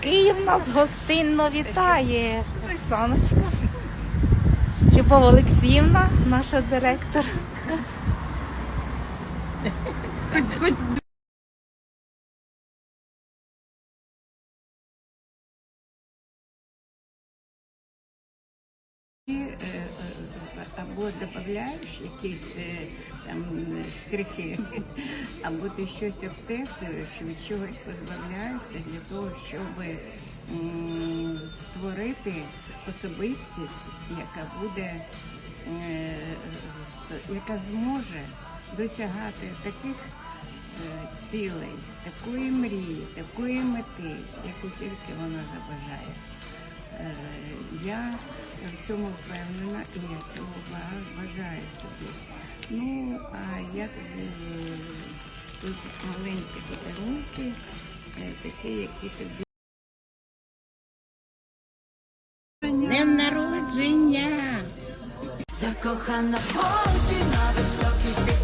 Київ нас гостинно вітає. Рисаночка. Любов Олексіївна, наша директор. Е, е, або додаєш якісь е, там штрихи, або ти щось обтесуєш, від чогось позбавляєшся для того, щоб створити особистість, яка буде, е, яка зможе досягати таких е, цілей, такої мрії, такої мети, яку тільки вона забажає. Е, Я в цьому впевнена і я цього вважаю бажаю тобі. Ну, а я тобі е, тут маленькі подарунки, е, такі, які тобі. Днем народження! Закохана на весну